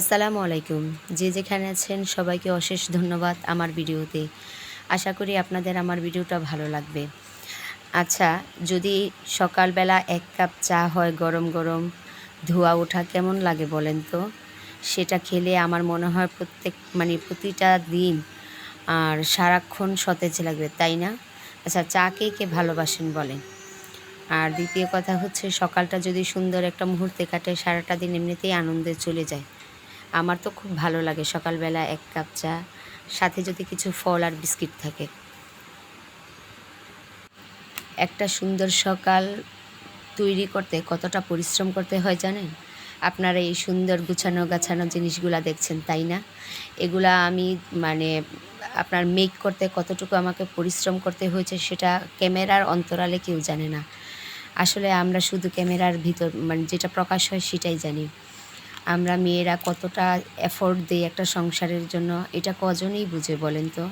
আসসালামু আলাইকুম। যে যেখানে আছেন, সবাইকে অশেষ ধন্যবাদ আমার ভিডিওতে। আশা করি আপনাদের আমার ভিডিওটা ভালো লাগবে। আচ্ছা যদি সকালবেলা এক কাপ চা হয় গরম গরম, ধোয়া ওঠা কেমন লাগে বলেন তো? সেটা খেলে আমার মনে হয় প্রত্যেক মানে প্রতিটা দিন আর সারাক্ষণ সতেজ লাগবে, তাই না? আচ্ছা চা কে কে ভালোবাসেন বলেন? আর দ্বিতীয় কথা হচ্ছে, সকালটা যদি সুন্দর একটা মুহূর্তে কাটে, সারাটা দিন এমনিতেই আনন্দে চলে যায়। আমার তো খুব ভালো লাগে সকালবেলা এক কাপ চা, সাথে যদি কিছু ফল আর বিস্কিট থাকে। একটা সুন্দর সকাল তৈরি করতে কতটা পরিশ্রম করতে হয় জানেন? আপনারা এই সুন্দর গুছানো গাছানো জিনিসগুলা দেখছেন, তাই না? এগুলা আমি মানে আপনার মেক করতে কতটুকু আমাকে পরিশ্রম করতে হয়েছে সেটা ক্যামেরার অন্তরালে কেউ জানে না। আসলে আমরা শুধু ক্যামেরার ভিতর মানে যেটা প্রকাশ হয় সেটাই জানি। আমরা মেয়েরা কতটা এফোর্ট দিই একটা সংসারের জন্য, এটা কজনই বুঝে বলেন তো?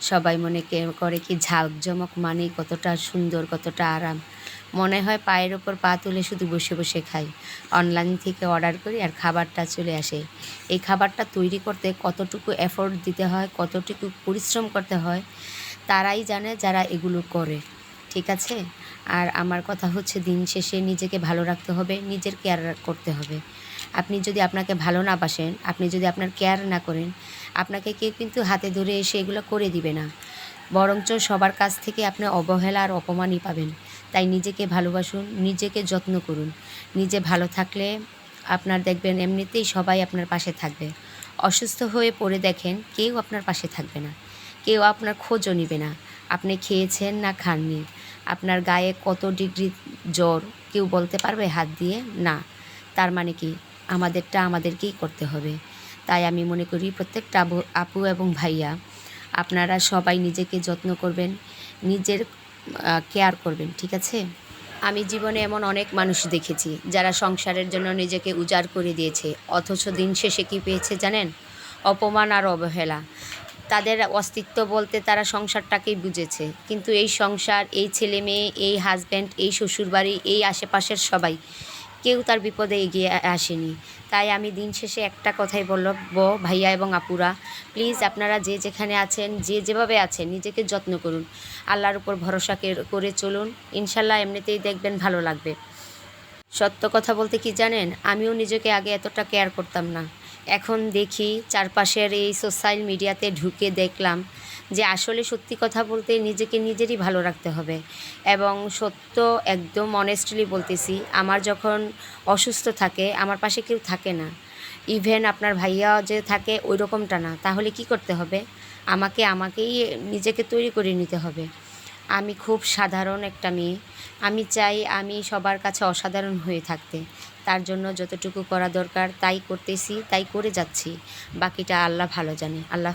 সবাই মনে করে কি ঝাঁকজমক মানেই কতটা সুন্দর, কতটা আরাম। মনে হয় পায়ের ওপর পা তুলে শুধু বসে বসে খাই। অনলাইন থেকে অর্ডার করি আর খাবারটা চলে আসে। এই খাবারটা তৈরি করতে কতটুকু এফোর্ট দিতে হয়, কতটুকু পরিশ্রম করতে হয়, তারাই জানে যারা এগুলো করে। ঠিক আছে? আর আমার কথা হচ্ছে দিন শেষে নিজেকে ভালো রাখতে হবে, নিজের কেয়ার করতে হবে। আপনি যদি আপনাকে ভালো না বাসেন, আপনি যদি আপনার কেয়ার না করেন, আপনাকে কেউ কিন্তু হাতে ধরে এসে এগুলো করে দিবে না। বরঞ্চ সবার কাছ থেকে আপনি অবহেলা আর অপমানই পাবেন। তাই নিজেকে ভালোবাসুন, নিজেকে যত্ন করুন। নিজে ভালো থাকলে আপনার দেখবেন এমনিতেই সবাই আপনার পাশে থাকবে। অসুস্থ হয়ে পড়ে দেখেন কেউ আপনার পাশে থাকবে না। কেউ আপনার খোঁজও নিবে না। আপনি খেয়েছেন না খাননি। আপনার গায়ে কত ডিগ্রি জ্বর, কেউ বলতে পারবে হাত দিয়ে? না। তার মানে কি? আমাদেরটা আমাদেরকেই করতে হবে। তাই আমি মনে করি প্রত্যেকটা আপু এবং ভাইয়া, আপনারা সবাই নিজেকে যত্ন করবেন, নিজের কেয়ার করবেন, ঠিক আছে? আমি জীবনে এমন অনেক মানুষ দেখেছি, যারা সংসারের জন্য নিজেকে উজাড় করে দিয়েছে, অথচ দিন শেষে কী পেয়েছে জানেন? অপমান আর অবহেলা। তাদের অস্তিত্ব বলতে তারা সংসারটাকেই বুঝেছে, কিন্তু এই সংসার, এই ছেলে মেয়ে এই হাজব্যান্ড এই শ্বশুরবাড়ি, এই আশেপাশের সবাই কেউ তার বিপদে এগিয়ে আসেনি। তাই আমি দিন শেষে একটা কথাই বলব ভাইয়া এবং আপুরা প্লিজ আপনারা যে যেখানে আছেন, যে যেভাবে আছেন, নিজেকে যত্ন করুন। আল্লাহর উপর ভরসা করে চলুন। ইনশাল্লাহ এমনিতেই দেখবেন ভালো লাগবে। সত্য কথা বলতে কি জানেন? আমিও নিজেকে আগে এতটা কেয়ার করতাম না। এখন দেখি চারপাশের এই সোশ্যাল মিডিয়াতে ঢুকে দেখলাম যে আসলে সত্যি কথা বলতে নিজেকে নিজেরই ভালো রাখতে হবে। এবং সত্য একদম অনেস্টলি বলতেছি, আমার যখন অসুস্থ থাকে, আমার পাশে কেউ থাকে না। ইভেন আপনার ভাইয়া যে থাকে ওই রকমটা না। তাহলে কি করতে হবে? আমাকে, আমাকেই নিজেকে তৈরি করে নিতে হবে। আমি খুব সাধারণ একটা মেয়ে। আমি চাই আমি সবার কাছে অসাধারণ হয়ে থাকতে। তার জন্য যতটুকু করা দরকার তাই করতেছি, তাই করে যাচ্ছি। বাকিটা আল্লাহ ভালো জানে। আল্লাহ